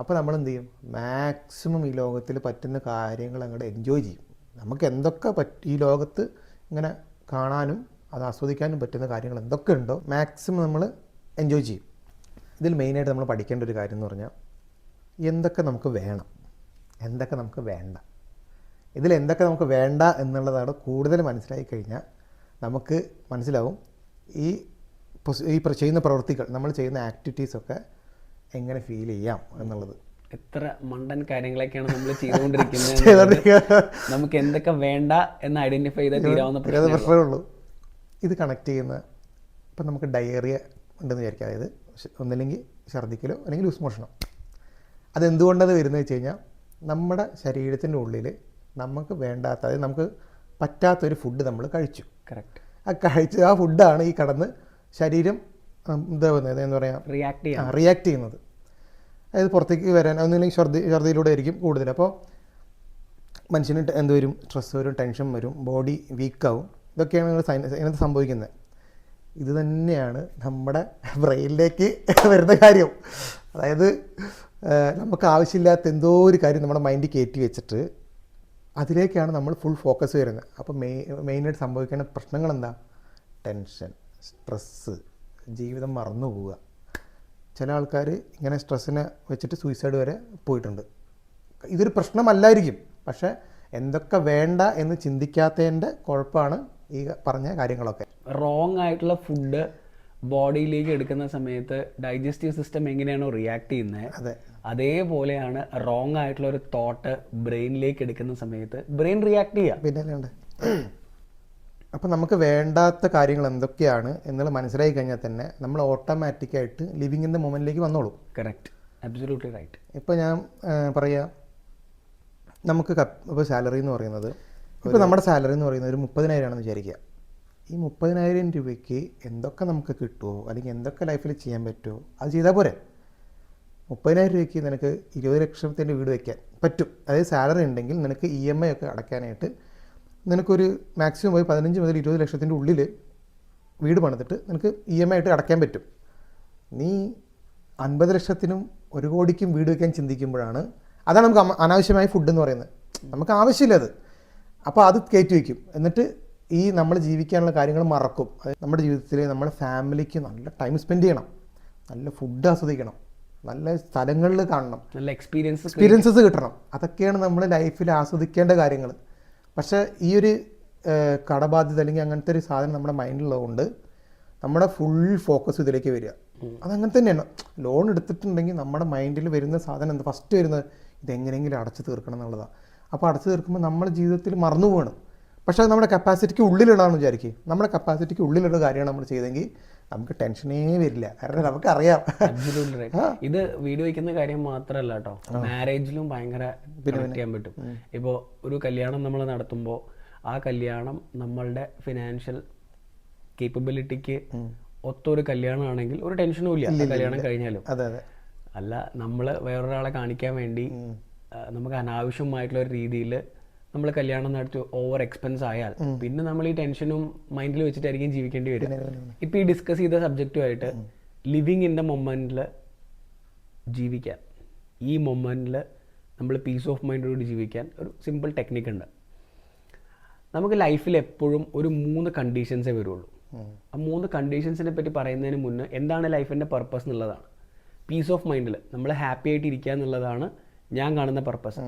A: അപ്പോൾ നമ്മൾ എന്ത് ചെയ്യും മാക്സിമം ഈ ലോകത്തിൽ പറ്റുന്ന കാര്യങ്ങൾ അങ്ങോട്ട് എൻജോയ് ചെയ്യും. നമുക്ക് എന്തൊക്കെ പറ്റി ഈ ലോകത്ത് ഇങ്ങനെ കാണാനും അത് ആസ്വദിക്കാനും പറ്റുന്ന കാര്യങ്ങൾ എന്തൊക്കെ ഉണ്ടോ മാക്സിമം നമ്മൾ എൻജോയ് ചെയ്യും. ഇതിൽ മെയിനായിട്ട് നമ്മൾ പഠിക്കേണ്ട ഒരു കാര്യം എന്ന് പറഞ്ഞാൽ എന്തൊക്കെ നമുക്ക് വേണം എന്തൊക്കെ നമുക്ക് വേണ്ട. ഇതിൽ എന്തൊക്കെ നമുക്ക് വേണ്ട എന്നുള്ളതാണ് കൂടുതൽ മനസ്സിലായി കഴിഞ്ഞാൽ നമുക്ക് മനസ്സിലാവും ഈ ഈ ചെയ്യുന്ന പ്രവൃത്തികൾ നമ്മൾ ചെയ്യുന്ന ആക്ടിവിറ്റീസൊക്കെ എങ്ങനെ ഫീൽ ചെയ്യാം എന്നുള്ളത്.
B: എത്ര മണ്ടൻ കാര്യങ്ങളൊക്കെയാണ് നമ്മൾ <laughs> ചെയ്തുകൊണ്ടിരിക്കുന്നത്. നമുക്ക് എന്തൊക്കെ വേണ്ട എന്ന് ഐഡന്റിഫൈ ചെയ്താൽ തീരാവുന്ന
A: പ്രശ്നമേ ഉള്ളൂ. ഇത് കണക്ട് ചെയ്യുന്ന ഇപ്പം നമുക്ക് ഡയറിയ ഉണ്ടെന്ന് വിചാരിക്കുക അതായത് ഒന്നില്ലെങ്കിൽ ഛർദ്ദിക്കലോ അല്ലെങ്കിൽ ലൂസ് മോഷനോ അതെന്തുകൊണ്ടത് വരുന്നത് വെച്ച് കഴിഞ്ഞാൽ നമ്മുടെ ശരീരത്തിന്റെ ഉള്ളിൽ നമുക്ക് വേണ്ടാത്ത അതായത് നമുക്ക് പറ്റാത്തൊരു ഫുഡ് നമ്മൾ കഴിച്ചു.
B: കറക്റ്റ്
A: ആ കഴിച്ച ആ ഫുഡാണ് ഈ കടന്ന് ശരീരം പറയുന്നത് എന്താ പറയുക
B: റിയാക്ട് ചെയ്യുക
A: റിയാക്ട് ചെയ്യുന്നത്. അതായത് പുറത്തേക്ക് വരാൻ ഒന്നുമില്ലെങ്കിൽ ഛർദി ഛർദിയിലൂടെ ആയിരിക്കും കൂടുതൽ. അപ്പോൾ മനുഷ്യന് എന്ത് വരും? സ്ട്രെസ് വരും ടെൻഷൻ വരും ബോഡി വീക്കാവും ഇതൊക്കെയാണ് നിങ്ങൾ സൈൻ ഇതിനകത്ത് സംഭവിക്കുന്നത്. ഇത് തന്നെയാണ് നമ്മുടെ ബ്രെയിനിലേക്ക് <laughs> വരുന്ന കാര്യം. അതായത് നമുക്ക് ആവശ്യമില്ലാത്ത എന്തോ ഒരു കാര്യം നമ്മുടെ മൈൻഡ് കയറ്റി വെച്ചിട്ട് അതിലേക്കാണ് നമ്മൾ ഫുൾ ഫോക്കസ് വരുന്നത്. അപ്പോൾ മെയിൻ മെയിനായിട്ട് സംഭവിക്കുന്ന പ്രശ്നങ്ങൾ എന്താ? ടെൻഷൻ സ്ട്രെസ്സ് ജീവിതം മറന്നു പോവുക. ചില ആൾക്കാർ ഇങ്ങനെ സ്ട്രെസ്സിനെ വെച്ചിട്ട് സൂയിസൈഡ് വരെ പോയിട്ടുണ്ട്. ഇതൊരു പ്രശ്നമല്ലായിരിക്കും. പക്ഷേ എന്തൊക്കെ വേണ്ട എന്ന് ചിന്തിക്കാത്തതിന്റെ കുഴപ്പമാണ് ഈ പറഞ്ഞ കാര്യങ്ങളൊക്കെ.
B: റോങ് ആയിട്ടുള്ള ഫുഡ് ബോഡിയിലേക്ക് എടുക്കുന്ന സമയത്ത് ഡൈജസ്റ്റീവ് സിസ്റ്റം എങ്ങനെയാണോ റിയാക്ട് ചെയ്യുന്നത്
A: അതെ.
B: അതേപോലെയാണ് റോങ് ആയിട്ടുള്ള ഒരു തോട്ട് ബ്രെയിനിലേക്ക് എടുക്കുന്ന സമയത്ത് ബ്രെയിൻ റിയാക്ട് ചെയ്യുക
A: പിന്നെ അല്ലാണ്ട് അപ്പം നമുക്ക് വേണ്ടാത്ത കാര്യങ്ങൾ എന്തൊക്കെയാണ് എന്നുള്ളത് മനസ്സിലായി കഴിഞ്ഞാൽ തന്നെ നമ്മൾ ഓട്ടോമാറ്റിക്കായിട്ട് ദ മൊമെന്റിലേക്ക് വന്നോളൂ.
B: കറക്റ്റ് അബ്സൊല്യൂട്ട്ലി റൈറ്റ്
A: ഇപ്പോൾ ഞാൻ പറയാ നമുക്ക് ഇപ്പോൾ സാലറി എന്ന് പറയുന്നത് ഇപ്പോൾ നമ്മുടെ സാലറി എന്ന് പറയുന്നത് ഒരു മുപ്പതിനായിരം ആണെന്ന് വിചാരിക്കുക. ഈ മുപ്പതിനായിരം രൂപയ്ക്ക് എന്തൊക്കെ നമുക്ക് കിട്ടുമോ അല്ലെങ്കിൽ എന്തൊക്കെ ലൈഫിൽ ചെയ്യാൻ പറ്റുമോ അത് ചെയ്താൽ പോരെ. മുപ്പതിനായിരം രൂപയ്ക്ക് നിനക്ക് ഇരുപത് ലക്ഷത്തിന്റെ വീട് വയ്ക്കാൻ പറ്റും. അതായത് സാലറി ഉണ്ടെങ്കിൽ നിനക്ക് ഇ എം ഐ ഒക്കെ അടയ്ക്കാനായിട്ട് നിനക്കൊരു മാക്സിമം പോയി പതിനഞ്ച് മുതൽ ഇരുപത് ലക്ഷത്തിന്റെ ഉള്ളിൽ വീട് പണിതിട്ട് നിനക്ക് ഇ എം ഐ ആയിട്ട് അടയ്ക്കാൻ പറ്റും. നീ അൻപത് ലക്ഷത്തിനും ഒരു കോടിക്കും വീട് വയ്ക്കാൻ ചിന്തിക്കുമ്പോഴാണ് അതാണ് നമുക്ക് അനാവശ്യമായ ഫുഡ് എന്ന് പറയുന്നത്. നമുക്ക് ആവശ്യമില്ല അത്. അപ്പോൾ അത് കയറ്റി വയ്ക്കും എന്നിട്ട് ഈ നമ്മൾ ജീവിക്കാനുള്ള കാര്യങ്ങൾ മറക്കും. അത് നമ്മുടെ ജീവിതത്തിൽ നമ്മുടെ ഫാമിലിക്ക് നല്ല ടൈം സ്പെൻഡ് ചെയ്യണം. നല്ല ഫുഡ് ആസ്വദിക്കണം. നല്ല സ്ഥലങ്ങളിൽ കാണണം.
B: നല്ല എക്സ്പീരിയൻസ്
A: എക്സ്പീരിയൻസസ് കിട്ടണം. അതൊക്കെയാണ് നമ്മൾ ലൈഫിൽ ആസ്വദിക്കേണ്ട കാര്യങ്ങൾ പക്ഷേ ഈ ഒരു കടബാധ്യത അല്ലെങ്കിൽ അങ്ങനത്തെ ഒരു സാധനം നമ്മുടെ മൈൻഡിലുള്ളതുകൊണ്ട് നമ്മുടെ ഫുൾ ഫോക്കസ് ഇതിലേക്ക് വരിക. അതങ്ങനെ തന്നെയാണ്. ലോൺ എടുത്തിട്ടുണ്ടെങ്കിൽ നമ്മുടെ മൈൻഡിൽ വരുന്ന സാധനം എന്താ? ഫസ്റ്റ് വരുന്നത് ഇതെങ്ങനെയെങ്കിലും അടച്ചു തീർക്കണം എന്നുള്ളതാണ് അപ്പോൾ അടച്ചു തീർക്കുമ്പോൾ നമ്മുടെ ജീവിതത്തിൽ മറന്നു പോകണം. പക്ഷേ അത് നമ്മുടെ കപ്പാസിറ്റിക്ക് ഉള്ളിലുള്ളതാണെന്ന് വിചാരിക്കും. നമ്മുടെ കപ്പാസിറ്റിക്ക് ഉള്ളിലുള്ള കാര്യമാണ് നമ്മൾ ചെയ്തെങ്കിൽ നമുക്ക് ടെൻഷനേ വരില്ല. കാരണം നമുക്ക്
B: അറിയാം right. ഇത് വീഡിയോ വയ്ക്കുന്ന കാര്യം മാത്രമല്ല കേട്ടോ. മാരേജിലും ഭയങ്കര ചെയ്യാൻ പറ്റും. ഇപ്പോൾ ഒരു കല്യാണം നമ്മൾ നടത്തുമ്പോൾ ആ കല്യാണം നമ്മളുടെ ഫിനാൻഷ്യൽ കേപ്പബിലിറ്റിക്ക് ഒത്തൊരു കല്യാണമാണെങ്കിൽ ഒരു ടെൻഷനും ഇല്ല. കല്യാണം കഴിഞ്ഞാലും.
A: അതെ അതെ.
B: അല്ല നമ്മൾ വേറൊരാളെ കാണിക്കാൻ വേണ്ടി നമുക്ക് അനാവശ്യമായിട്ടുള്ള ഒരു രീതിയിൽ നമ്മൾ കല്യാണം നടത്തി ഓവർ എക്സ്പെൻസ് ആയാൽ പിന്നെ നമ്മൾ ഈ ടെൻഷനും മൈൻഡിൽ വെച്ചിട്ടായിരിക്കും ജീവിക്കേണ്ടി വരും ഇപ്പൊ ഈ ഡിസ്കസ് ചെയ്ത സബ്ജക്റ്റുമായിട്ട് ലിവിങ് ഇൻ ദ മൊമെന്റിൽ ജീവിക്കാൻ ഈ മൊമെന്റിൽ നമ്മൾ പീസ് ഓഫ് മൈൻഡോട് ജീവിക്കാൻ ഒരു സിമ്പിൾ ടെക്നിക്ക് ഉണ്ട്. നമുക്ക് ലൈഫിൽ എപ്പോഴും ഒരു മൂന്ന് കണ്ടീഷൻസേ വരുള്ളൂ. ആ മൂന്ന് കണ്ടീഷൻസിനെ പറ്റി പറയുന്നതിന് മുന്നേ എന്താണ് ലൈഫിന്റെ പർപ്പസ് എന്നുള്ളതാണ്. പീസ് ഓഫ് മൈൻഡിൽ നമ്മൾ ഹാപ്പി ആയിട്ട് ഇരിക്കുക എന്നുള്ളതാണ് ഞാൻ കാണുന്ന പർപ്പസ്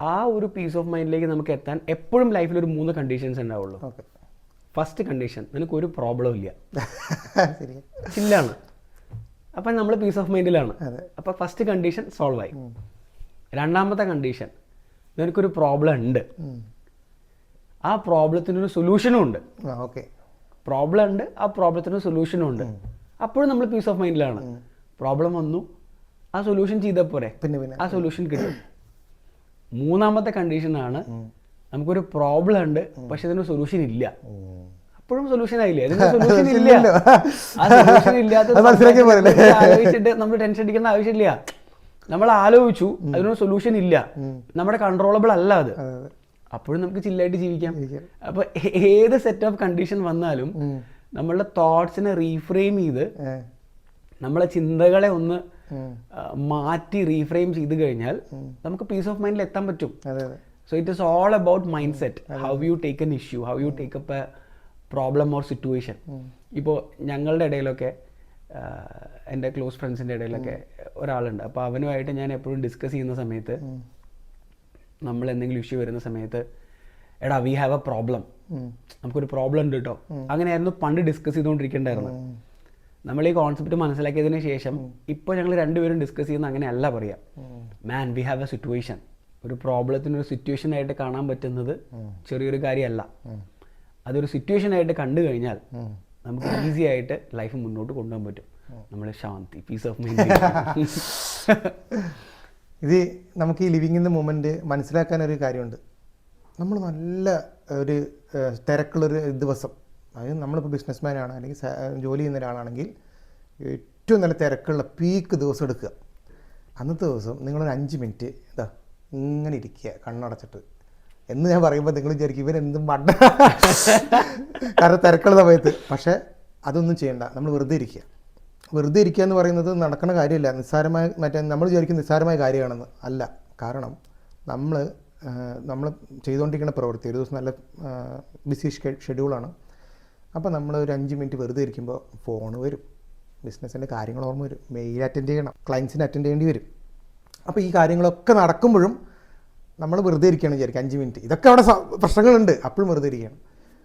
B: ആ ഒരു പീസ് ഓഫ് മൈൻഡിലേക്ക് നമുക്ക് എത്താൻ എപ്പോഴും ലൈഫിൽ ഒരു മൂന്ന് കണ്ടീഷൻസ് ഉണ്ടാവുള്ളൂ. ഫസ്റ്റ് കണ്ടീഷൻ നിനക്ക് ഒരു പ്രോബ്ലം ഇല്ല. <laughs> ചില്ലാണ് അപ്പം നമ്മൾ പീസ് ഓഫ് മൈൻഡിലാണ് അപ്പൊ ഫസ്റ്റ് കണ്ടീഷൻ സോൾവ് ആയി. രണ്ടാമത്തെ കണ്ടീഷൻ നിനക്കൊരു പ്രോബ്ലം ഉണ്ട്. ആ പ്രോബ്ലത്തിനൊരു സൊല്യൂഷനും ഉണ്ട്.
A: ഓക്കെ.
B: പ്രോബ്ലം ഉണ്ട് ആ പ്രോബ്ലത്തിനൊരു സൊല്യൂഷനും ഉണ്ട്. അപ്പോഴും നമ്മൾ പീസ് ഓഫ് മൈൻഡിലാണ് പ്രോബ്ലം വന്നു. ആ സൊല്യൂഷൻ ചെയ്താൽ പോരെ.
A: പിന്നെ
B: ആ സൊല്യൂഷൻ കിട്ടും. മൂന്നാമത്തെ കണ്ടീഷനാണ് നമുക്കൊരു പ്രോബ്ലം ഉണ്ട് പക്ഷെ ഇതിന് സൊല്യൂഷൻ ഇല്ല. അപ്പോഴും സൊല്യൂഷൻ ആയില്ലേ? <laughs> സൊല്യൂഷൻ ഇല്ല. ആ സൊല്യൂഷൻ ഇല്ലാത്ത ആലോചിച്ചിട്ട് നമ്മൾ ടെൻഷൻ അടിക്കേണ്ട ആവശ്യമില്ല. നമ്മൾ ആലോചിച്ചു അതിനൊരു സൊല്യൂഷൻ ഇല്ല. നമ്മുടെ കൺട്രോളബിൾ അല്ല അത്. അപ്പോഴും നമുക്ക് ചില്ലായിട്ട് ജീവിക്കാം. അപ്പൊ ഏത് സെറ്റ് ഓഫ് കണ്ടീഷൻ വന്നാലും നമ്മളുടെ തോട്ട്സിനെ റീഫ്രെയിം ചെയ്ത് നമ്മളെ ചിന്തകളെ ഒന്ന് മാറ്റി റീഫ്രെയിം ചെയ്ത് കഴിഞ്ഞാൽ നമുക്ക് പീസ് ഓഫ് മൈൻഡിൽ എത്താൻ പറ്റും. So it is all about mind set how you take an issue how you take up a problem or situation ഇപ്പോൾ ഞങ്ങളുടെ ഇടയിലൊക്കെ എന്റെ ക്ലോസ് ഫ്രണ്ട്സിന്റെ ഇടയിലൊക്കെ ഒരാളുണ്ട്. അപ്പോൾ അവനുമായിട്ട് ഞാൻ എപ്പോഴും ഡിസ്കസ് ചെയ്യുന്ന സമയത്ത് നമ്മൾ എന്തെങ്കിലും ഇഷ്യൂ വരുന്ന സമയത്ത് എടാ വി ഹാവ് എ പ്രോബ്ലം നമുക്കൊരു പ്രോബ്ലം ഉണ്ട് കേട്ടോ അങ്ങനെയായിരുന്നു പണ്ട് ഡിസ്കസ് ചെയ്തുകൊണ്ടിരിക്കേണ്ടായിരുന്നു നമ്മൾ ഈ കോൺസെപ്റ്റ് മനസ്സിലാക്കിയതിന് ശേഷം ഇപ്പോൾ ഞങ്ങൾ രണ്ടുപേരും ഡിസ്കസ് ചെയ്യുന്ന അങ്ങനെയല്ല പറയാം. Man we have a situation ഒരു പ്രോബ്ലത്തിന് ഒരു സിറ്റുവേഷൻ ആയിട്ട് കാണാൻ പറ്റുന്നത് ചെറിയൊരു കാര്യമല്ല. അതൊരു സിറ്റുവേഷൻ ആയിട്ട് കണ്ടു കഴിഞ്ഞാൽ നമുക്ക് ഈസി ആയിട്ട് ലൈഫ് മുന്നോട്ട് കൊണ്ടുപോകാൻ പറ്റും. നമ്മുടെ ശാന്തി പീസ് ഓഫ് മൈൻഡ്
A: ഇത് നമുക്ക് ഈ ലിവിങ് ഇൻ ദ മൊമെന്റ് മനസ്സിലാക്കാൻ ഒരു കാര്യമുണ്ട്. നമ്മൾ നല്ല ഒരു തിരക്കുള്ളൊരു ദിവസം. അതായത് നമ്മളിപ്പോൾ ബിസിനസ്മാനാണ് അല്ലെങ്കിൽ ജോലി ചെയ്യുന്ന ഒരാളാണെങ്കിൽ ഏറ്റവും നല്ല തിരക്കുള്ള പീക്ക് ദിവസം എടുക്കുക. അന്നത്തെ ദിവസം നിങ്ങളൊരു അഞ്ച് മിനിറ്റ് ഇതാ ഇങ്ങനെ ഇരിക്കുക കണ്ണടച്ചിട്ട്. എന്ന് ഞാൻ പറയുമ്പോൾ നിങ്ങൾ വിചാരിക്കും ഇവർ എന്തും മണ്ട കാരണം തിരക്കുള്ള സമയത്ത്. പക്ഷേ അതൊന്നും ചെയ്യണ്ട. നമ്മൾ വെറുതെ ഇരിക്കുക. വെറുതെ ഇരിക്കുക എന്ന് പറയുന്നത് നടക്കുന്ന കാര്യമില്ല. നിസ്സാരമായ മറ്റേ നമ്മൾ വിചാരിക്കും നിസ്സാരമായ കാര്യമാണെന്ന്. അല്ല. കാരണം നമ്മൾ നമ്മൾ ചെയ്തുകൊണ്ടിരിക്കുന്ന പ്രവൃത്തി ഒരു ദിവസം നല്ല ബിസി ഷെഡ്യൂളാണ് അപ്പോൾ നമ്മൾ ഒരു അഞ്ച് മിനിറ്റ് വെറുതെ ഇരിക്കുമ്പോൾ ഫോൺ വരും. ബിസിനസ്സിന്റെ കാര്യങ്ങൾ ഓർമ്മ വരും. മെയിൽ അറ്റൻഡ് ചെയ്യണം. ക്ലയൻസിന് അറ്റൻഡ് ചെയ്യേണ്ടി വരും. അപ്പോൾ ഈ കാര്യങ്ങളൊക്കെ നടക്കുമ്പോഴും നമ്മൾ വെറുതെ ഇരിക്കുകയാണ് വിചാരിക്കുക. അഞ്ച് മിനിറ്റ്. ഇതൊക്കെ അവിടെ പ്രശ്നങ്ങളുണ്ട്. അപ്പോഴും വെറുതെ ഇരിക്കുകയാണ്.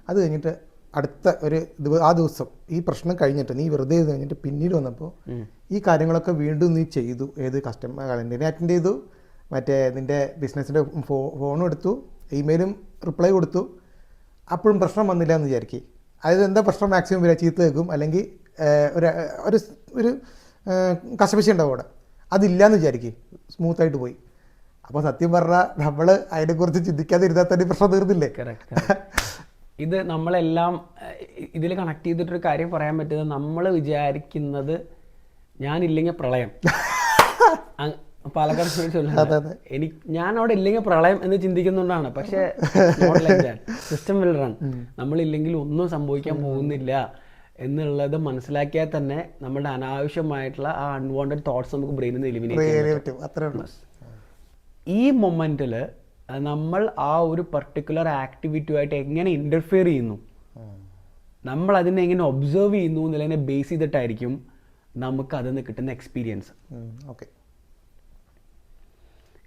A: അത് കഴിഞ്ഞിട്ട് അടുത്ത ഒരു ആ ദിവസം ഈ പ്രശ്നം കഴിഞ്ഞിട്ട് നീ വെറുതെ ചെയ്ത് കഴിഞ്ഞിട്ട് പിന്നീട് വന്നപ്പോൾ ഈ കാര്യങ്ങളൊക്കെ വീണ്ടും നീ ചെയ്തു. ഏത് കസ്റ്റമർ ക്ലയന്റിനെ അറ്റൻഡ് ചെയ്തു. മറ്റേ നിന്റെ ബിസിനസ്സിന്റെ ഫോ ഫോണും എടുത്തു. ഇമെയിലും റിപ്ലൈ കൊടുത്തു. അപ്പോഴും പ്രശ്നം വന്നില്ല എന്ന് വിചാരിക്കും. അതായത് എന്താ പ്രശ്നം? മാക്സിമം വരിക ചീത്ത കേൾക്കും. അല്ലെങ്കിൽ ഒരു ഒരു ഒരു കശപശി ഉണ്ടാവും അവിടെ. അതില്ലയെന്ന് വിചാരിക്കും. സ്മൂത്തായിട്ട് പോയി. അപ്പോൾ സത്യം പറഞ്ഞാൽ നമ്മൾ അതിനെക്കുറിച്ച് ചിന്തിക്കാതിരുന്നാൽ തന്നെ പ്രശ്നം തീർന്നില്ലേ?
B: ഇത് നമ്മളെല്ലാം ഇതിൽ കണക്ട് ചെയ്തിട്ടൊരു കാര്യം പറയാൻ പറ്റുന്നത് നമ്മൾ വിചാരിക്കുന്നത് ഞാനില്ലെങ്കിൽ പ്രളയം. <laughs> പാലക്കാട് ചൊല്ലുന്നത്. എനിക്ക് ഞാൻ അവിടെ ഇല്ലെങ്കിൽ പ്രളയം എന്ന് ചിന്തിക്കുന്നുണ്ടാണ്. പക്ഷേ സിസ്റ്റം വിൽ റൺ നമ്മളില്ലെങ്കിൽ ഒന്നും സംഭവിക്കാൻ പോകുന്നില്ല എന്നുള്ളത് മനസ്സിലാക്കിയാൽ തന്നെ നമ്മുടെ അനാവശ്യമായിട്ടുള്ള ആ അൺവാണ്ടഡ് തോട്ട്സ് നമുക്ക് ബ്രെയിനിൽ നിന്ന് എലിമിനേറ്റ് ഈ മൊമെന്റിൽ നമ്മൾ ആ ഒരു പർട്ടിക്കുലർ ആക്ടിവിറ്റിയുമായിട്ട് എങ്ങനെ ഇന്റർഫിയർ ചെയ്യുന്നു? നമ്മൾ അതിനെ എങ്ങനെ ഒബ്സർവ് ചെയ്യുന്നു എന്നുള്ളതിനെ ബേസ് ചെയ്തിട്ടായിരിക്കും നമുക്ക് അതിൽ നിന്ന് കിട്ടുന്ന എക്സ്പീരിയൻസ്
A: ഓക്കെ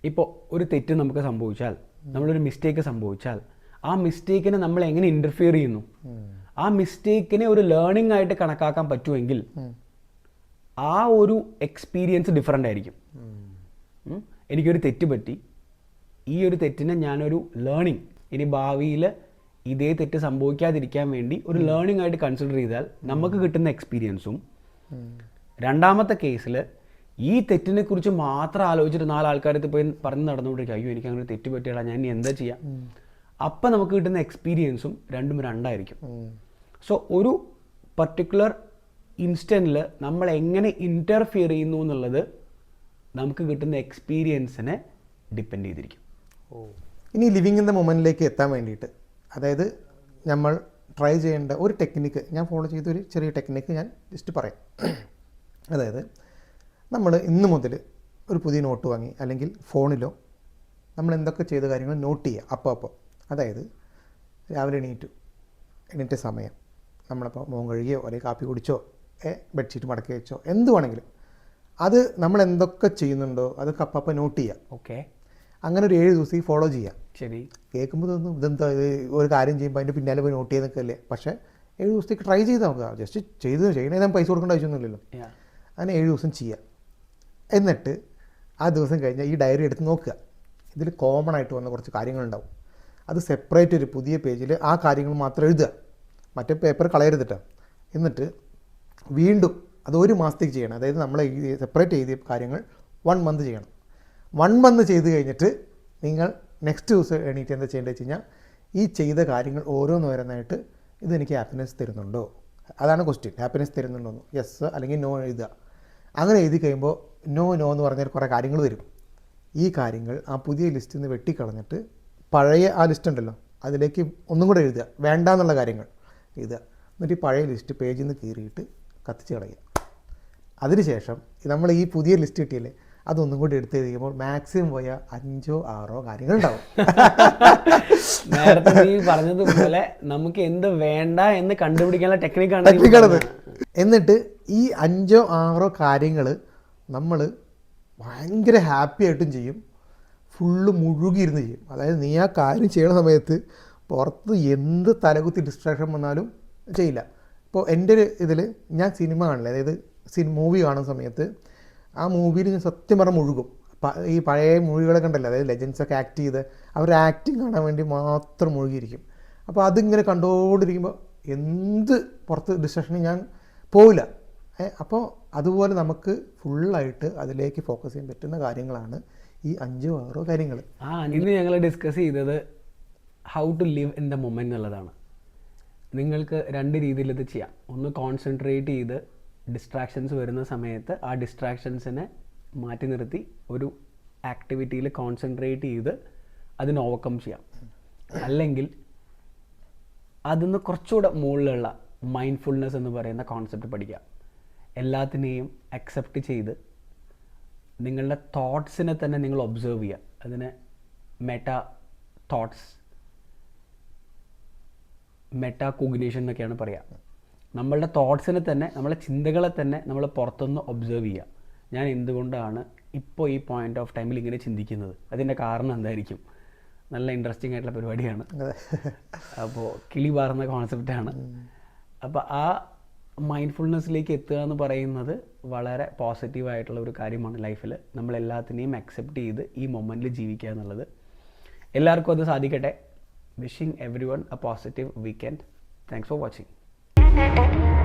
B: ഇപ്പോൾ ഒരു തെറ്റ് നമുക്ക് സംഭവിച്ചാൽ നമ്മളൊരു മിസ്റ്റേക്ക് സംഭവിച്ചാൽ ആ മിസ്റ്റേക്കിനെ നമ്മൾ എങ്ങനെ ഇന്റർഫിയർ ചെയ്യുന്നു? ആ മിസ്റ്റേക്കിനെ ഒരു ലേണിംഗ് ആയിട്ട് കണക്കാക്കാൻ പറ്റുമെങ്കിൽ ആ ഒരു എക്സ്പീരിയൻസ് ഡിഫറെന്റ് ആയിരിക്കും. എനിക്കൊരു തെറ്റ് പറ്റി. ഈ ഒരു തെറ്റിനെ ഞാനൊരു ലേണിംഗ് ഇനി ഭാവിയിൽ ഇതേ തെറ്റ് സംഭവിക്കാതിരിക്കാൻ വേണ്ടി ഒരു ലേണിംഗ് ആയിട്ട് കൺസിഡർ ചെയ്താൽ നമുക്ക് കിട്ടുന്ന എക്സ്പീരിയൻസും രണ്ടാമത്തെ കേസിൽ ഈ തെറ്റിനെ കുറിച്ച് മാത്രം ആലോചിച്ചിട്ട് നാല് ആൾക്കാരത്ത് പോയി പറഞ്ഞ് നടന്നുകൊണ്ടിരിക്കുക. അയ്യോ എനിക്ക് അങ്ങനെ തെറ്റ് പറ്റിയാ ഞാൻ ഇനി എന്താ ചെയ്യാം? അപ്പം നമുക്ക് കിട്ടുന്ന എക്സ്പീരിയൻസും രണ്ടും രണ്ടായിരിക്കും. സോ ഒരു പർട്ടിക്കുലർ ഇൻസ്റ്റന്റിൽ നമ്മൾ എങ്ങനെ ഇന്റർഫിയർ ചെയ്യുന്നു എന്നുള്ളത് നമുക്ക് കിട്ടുന്ന എക്സ്പീരിയൻസിനെ ഡിപ്പെൻഡ് ചെയ്തിരിക്കും.
A: ഇനി ലിവിങ് ഇൻ ദ മൊമെന്റിലേക്ക് എത്താൻ വേണ്ടിയിട്ട് അതായത് നമ്മൾ ട്രൈ ചെയ്യേണ്ട ഒരു ടെക്നിക്ക് ഞാൻ ഫോളോ ചെയ്ത ഒരു ചെറിയ ടെക്നിക്ക് ഞാൻ ജസ്റ്റ് പറയാം. അതായത് നമ്മൾ ഇന്ന് മുതൽ ഒരു പുതിയ നോട്ട് വാങ്ങി അല്ലെങ്കിൽ ഫോണിലോ നമ്മൾ എന്തൊക്കെ ചെയ്ത കാര്യങ്ങൾ നോട്ട് ചെയ്യുക അപ്പോൾ അപ്പോൾ. അതായത് രാവിലെ എണീറ്റു. എണീറ്റ സമയം നമ്മളപ്പോൾ മോൻ കഴുകിയോ അല്ലെങ്കിൽ കാപ്പി കുടിച്ചോ ബെഡ്ഷീറ്റ് മടക്കി വെച്ചോ എന്ത് വേണമെങ്കിലും. അത് നമ്മൾ എന്തൊക്കെ ചെയ്യുന്നുണ്ടോ അതൊക്കെ അപ്പം അപ്പം നോട്ട് ചെയ്യാം
B: ഓക്കെ.
A: അങ്ങനെ ഒരു ഏഴ് ദിവസം ഫോളോ ചെയ്യാം
B: ശരി.
A: കേൾക്കുമ്പോൾ തോന്നും ഇതെന്താ ഇത് ഒരു കാര്യം ചെയ്യുമ്പോൾ അതിന്റെ പിന്നാലെ പോയി നോട്ട് ചെയ്യുന്നൊക്കെ അല്ലേ? പക്ഷേ ഏഴ് ദിവസത്തേക്ക് ട്രൈ ചെയ്ത് നോക്കുക. ജസ്റ്റ് ചെയ്ത് ചെയ്യണേ ഞാൻ പൈസ കൊടുക്കേണ്ട ആവശ്യമൊന്നുമില്ലല്ലോ. അങ്ങനെ ഏഴ് ദിവസം ചെയ്യുക. എന്നിട്ട് ആ ദിവസം കഴിഞ്ഞാൽ ഈ ഡയറി എടുത്ത് നോക്കുക. ഇതിൽ കോമൺ ആയിട്ട് വന്ന കുറച്ച് കാര്യങ്ങളുണ്ടാവും. അത് സെപ്പറേറ്റ് ഒരു പുതിയ പേജിൽ ആ കാര്യങ്ങൾ മാത്രം എഴുതുക. മറ്റേ പേപ്പർ കളയരുതിട്ടോ എന്നിട്ട് വീണ്ടും അത് ഒരു മാസത്തേക്ക് ചെയ്യണം. അതായത് നമ്മൾ സെപ്പറേറ്റ് എഴുതിയ കാര്യങ്ങൾ വൺ മന്ത് ചെയ്യണം. വൺ മന്ത് ചെയ്ത് കഴിഞ്ഞിട്ട് നിങ്ങൾ നെക്സ്റ്റ് ദിവസം എണീറ്റ് എന്താ ചെയ്യേണ്ടത് വെച്ച് കഴിഞ്ഞാൽ ഈ ചെയ്ത കാര്യങ്ങൾ ഓരോന്നോരോന്നായിട്ട് ഇതെനിക്ക് ഹാപ്പിനെസ് തരുന്നുണ്ടോ? അതാണ് ക്വസ്റ്റ്യൻ ഹാപ്പിനെസ് തരുന്നുണ്ടോ എന്ന് യെസ് അല്ലെങ്കിൽ നോ എഴുതുക. അങ്ങനെ എഴുതി കഴിയുമ്പോൾ നോ നോ എന്ന് പറഞ്ഞാൽ കുറേ കാര്യങ്ങൾ വരും. ഈ കാര്യങ്ങൾ ആ പുതിയ ലിസ്റ്റിൽ നിന്ന് വെട്ടിക്കളഞ്ഞിട്ട് പഴയ ആ ലിസ്റ്റ് ഉണ്ടല്ലോ അതിലേക്ക് ഒന്നും കൂടെ എഴുതുക. വേണ്ട എന്നുള്ള കാര്യങ്ങൾ എഴുതുക. എന്നിട്ട് ഈ പഴയ ലിസ്റ്റ് പേജിൽ നിന്ന് കീറിയിട്ട് കത്തിച്ച് കളയുക. അതിനുശേഷം നമ്മൾ ഈ പുതിയ ലിസ്റ്റ് കിട്ടിയില്ലേ അതൊന്നും കൂടി എടുത്ത് കഴിയുമ്പോൾ മാക്സിമം പോയ അഞ്ചോ ആറോ കാര്യങ്ങൾ ഉണ്ടാവും
B: നേരത്തെ നീ പറഞ്ഞതുപോലെ നമുക്ക് എന്ത് വേണ്ട എന്ന് കണ്ടുപിടിക്കാനുള്ള ടെക്നിക്കാണ്
A: ടെക്നിക്കാണത്. എന്നിട്ട് ഈ അഞ്ചോ ആറോ കാര്യങ്ങൾ നമ്മൾ ഭയങ്കര ഹാപ്പി ആയിട്ടും ചെയ്യും. ഫുള്ള് മുഴുകിയിരുന്ന് ചെയ്യും. അതായത് നീ ആ കാര്യം ചെയ്യണ സമയത്ത് പുറത്ത് എന്ത് തലകുത്തി ഡിസ്ട്രാക്ഷൻ വന്നാലും ചെയ്യില്ല. ഇപ്പോൾ എന്റെ ഒരു ഇതിൽ ഞാൻ സിനിമ കാണില്ല? അതായത് സിനിമ മൂവി കാണുന്ന സമയത്ത് ആ മൂവിയിൽ ഞാൻ സത്യം പറഞ്ഞാൽ മുഴുകും. ഈ പഴയ മൂവികളൊക്കെ ഉണ്ടല്ലോ അതായത് ലെജൻസ് ഒക്കെ ആക്ട് ചെയ്ത് അവരുടെ ആക്ടിങ് കാണാൻ വേണ്ടി മാത്രം മുഴുകിയിരിക്കും. അപ്പോൾ അതിങ്ങനെ കണ്ടുകൊണ്ടിരിക്കുമ്പോൾ എന്ത് പുറത്ത് ഡിസ്കഷനും ഞാൻ പോവില്ല. അപ്പോൾ അതുപോലെ നമുക്ക് ഫുള്ളായിട്ട് അതിലേക്ക് ഫോക്കസ് ചെയ്യാൻ പറ്റുന്ന കാര്യങ്ങളാണ് ഈ അഞ്ചോ ആറോ കാര്യങ്ങൾ
B: ആ ഇന്ന് ഞങ്ങൾ ഡിസ്കസ് ചെയ്തത് how to live in the moment എന്നുള്ളതാണ്. നിങ്ങൾക്ക് രണ്ട് രീതിയിൽ ഇത് ചെയ്യാം. ഒന്ന് കോൺസെൻട്രേറ്റ് ചെയ്ത് ഡിസ്ട്രാക്ഷൻസ് വരുന്ന സമയത്ത് ആ ഡിസ്ട്രാക്ഷൻസിനെ മാറ്റി നിർത്തി ഒരു ആക്ടിവിറ്റിയിൽ കോൺസെൻട്രേറ്റ് ചെയ്ത് അതിനെ ഓവർകം ചെയ്യാം. അല്ലെങ്കിൽ അതിന്ന് കുറച്ചുകൂടെ മുകളിലുള്ള മൈൻഡ്ഫുൾനെസ് എന്ന് പറയുന്ന കോൺസെപ്റ്റ് പഠിക്കാം. എല്ലാത്തിനെയും അക്സെപ്റ്റ് ചെയ്ത് നിങ്ങളുടെ തോട്ട്സിനെ തന്നെ നിങ്ങൾ ഒബ്സർവ് ചെയ്യുക അതിനെ മെറ്റ തോട്ട്സ് മെറ്റാ കോഗ്നേഷൻ എന്നൊക്കെയാണ് പറയുക നമ്മളുടെ തോട്ട്സിനെ തന്നെ നമ്മളെ ചിന്തകളെ തന്നെ നമ്മൾ പുറത്തുനിന്ന് ഒബ്സർവ് ചെയ്യുക. ഞാൻ എന്തുകൊണ്ടാണ് ഇപ്പോൾ ഈ പോയിന്റ് ഓഫ് ടൈമിൽ ഇങ്ങനെ ചിന്തിക്കുന്നത്? അതിന്റെ കാരണം എന്തായിരിക്കും? നല്ല ഇൻട്രസ്റ്റിംഗ് ആയിട്ടുള്ള പരിപാടിയാണ്. അപ്പോൾ കിളി പാറുന്ന കോൺസെപ്റ്റാണ് അപ്പോൾ ആ മൈൻഡ്ഫുൾനെസ്സിലേക്ക് എത്തുക എന്ന് പറയുന്നത് വളരെ പോസിറ്റീവായിട്ടുള്ള ഒരു കാര്യമാണ് ലൈഫിൽ നമ്മൾ എല്ലാത്തിനെയും അക്സെപ്റ്റ് ചെയ്ത് ഈ മൊമെന്റിൽ ജീവിക്കുക എന്നുള്ളത്. എല്ലാവർക്കും അത് സാധിക്കട്ടെ. Wishing everyone a positive weekend thanks for watching Thank you.